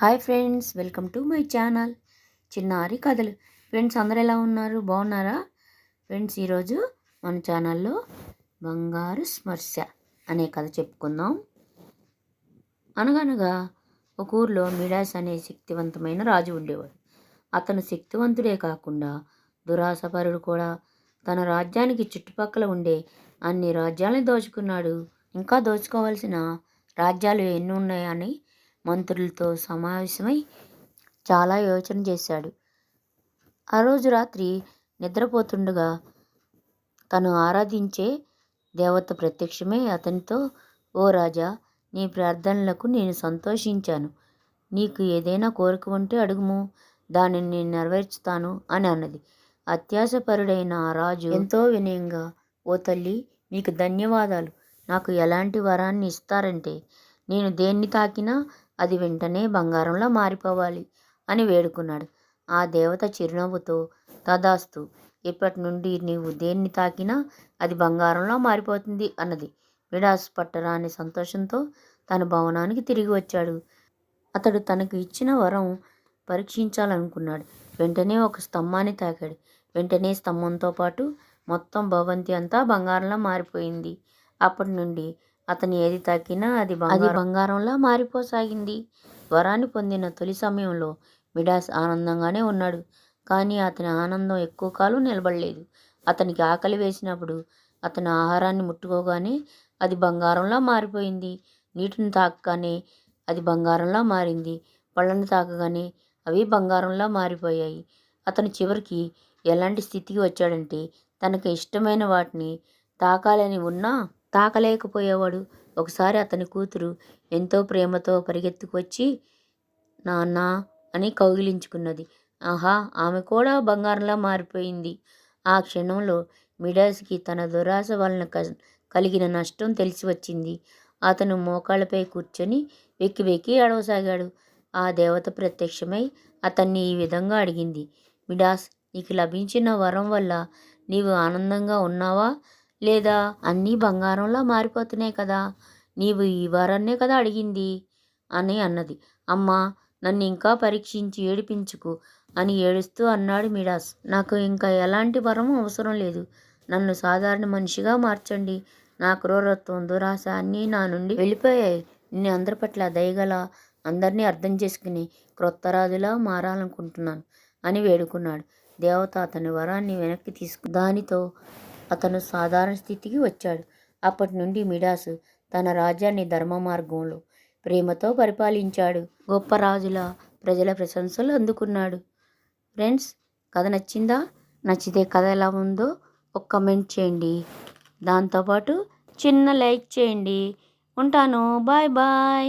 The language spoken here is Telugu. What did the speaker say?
Hi friends welcome to my channel. చిన్నారి కథలు. ఫ్రెండ్స్ అందరు ఎలా ఉన్నారు? బాగున్నారా? ఫ్రెండ్స్ ఈరోజు మన ఛానల్లో బంగారు స్మర్శ అనే కథ చెప్పుకుందాం. అనగనగా ఒక ఊర్లో మిడాస్ అనే శక్తివంతమైన రాజు ఉండేవాడు. అతను శక్తివంతుడే కాకుండా దురాసపరుడు కూడా. తన రాజ్యానికి చుట్టుపక్కల ఉండే అన్ని రాజ్యాలను దోచుకున్నాడు. ఇంకా దోచుకోవాల్సిన రాజ్యాలు ఎన్ని ఉన్నాయని మంత్రులతో సమావేశమై చాలా యోచన చేశాడు. ఆ రోజు రాత్రి నిద్రపోతుండగా తను ఆరాధించే దేవత ప్రత్యక్షమే అతనితో ఓ రాజా నీ ప్రార్థనలకు నేను సంతోషించాను. నీకు ఏదైనా కోరిక ఉంటే అడుగుము. దానిని నేను నెరవేర్చుతాను అని అన్నది. అత్యాశపరుడైన ఆ రాజు ఎంతో వినయంగా ఓ తల్లి మీకు ధన్యవాదాలు. నాకు ఎలాంటి వరాన్ని ఇస్తారంటే నేను దేన్ని తాకినా అది వెంటనే బంగారంలా మారిపోవాలి అని వేడుకున్నాడు. ఆ దేవత చిరునవ్వుతో తదాస్తు ఇప్పటి నుండి నీవు దేన్ని తాకినా అది బంగారంలో మారిపోతుంది అన్నది. విడాస్ పట్టరాని సంతోషంతో తన భవనానికి తిరిగి వచ్చాడు. అతడు తనకు ఇచ్చిన వరం పరీక్షించాలనుకున్నాడు. వెంటనే ఒక స్తంభాన్ని తాకాడు. వెంటనే స్తంభంతో పాటు మొత్తం భవంతి అంతా బంగారంలో మారిపోయింది. అప్పటి నుండి అతను ఏది తాకినా అది అది బంగారంలా మారిపోసాగింది. వరాన్ని పొందిన తొలి సమయంలో మిడాస్ ఆనందంగానే ఉన్నాడు. కానీ అతని ఆనందం ఎక్కువ కాలం నిలబడలేదు. అతనికి ఆకలి వేసినప్పుడు అతని ఆహారాన్ని ముట్టుకోగానే అది బంగారంలా మారిపోయింది. నీటిని తాకగానే అది బంగారంలా మారింది. పళ్ళను తాకగానే అవి బంగారంలా మారిపోయాయి. అతను చివరికి ఎలాంటి స్థితికి వచ్చాడంటే తనకు ఇష్టమైన వాటిని తాకాలని ఉన్నా తాకలేకపోయేవాడు. ఒకసారి అతని కూతురు ఎంతో ప్రేమతో పరిగెత్తుకొచ్చి నాన్న అని కౌగిలించుకున్నది. ఆహా ఆమె కూడా బంగారంలా మారిపోయింది. ఆ క్షణంలో మిడాస్కి తన దురాశ వలన కలిగిన నష్టం తెలిసి వచ్చింది అతను మోకాళ్ళపై కూర్చొని వెక్కి వెక్కి అడవసాగాడు ఆ దేవత ప్రత్యక్షమై అతన్ని ఈ విధంగా అడిగింది. మిడాస్ నీకు లభించిన వరం వల్ల నీవు ఆనందంగా ఉన్నావా? లేదా అన్నీ బంగారంలా మారిపోతున్నాయి కదా? నీవు ఈ వారాన్నే కదా అడిగింది? అని అన్నది. అమ్మా నన్ను ఇంకా పరీక్షించి ఏడిపించుకు అని ఏడుస్తూ అన్నాడు మిడాస్. నాకు ఇంకా ఎలాంటి వరం అవసరం లేదు. నన్ను సాధారణ మనిషిగా మార్చండి. నా క్రూరత్వం దురాశ అన్నీ నా నుండి వెళ్ళిపోయాయి. నేను అందరి పట్ల దయగల అందరినీ అర్థం చేసుకుని క్రొత్త రాజులా మారాలనుకుంటున్నాను అని వేడుకున్నాడు. దేవత అతని వరాన్ని వెనక్కి తీసుకు దానితో అతను సాధారణ స్థితికి వచ్చాడు. అప్పటి నుండి మిడాసు తన రాజ్యాన్ని ధర్మ మార్గంలో ప్రేమతో పరిపాలించాడు. గొప్ప రాజుల ప్రజల ప్రశంసలు అందుకున్నాడు. ఫ్రెండ్స్ కథ నచ్చిందా? నచ్చితే కథ ఎలా ఉందో ఒక కమెంట్ చేయండి. దాంతోపాటు చిన్న లైక్ చేయండి. ఉంటాను. Bye bye.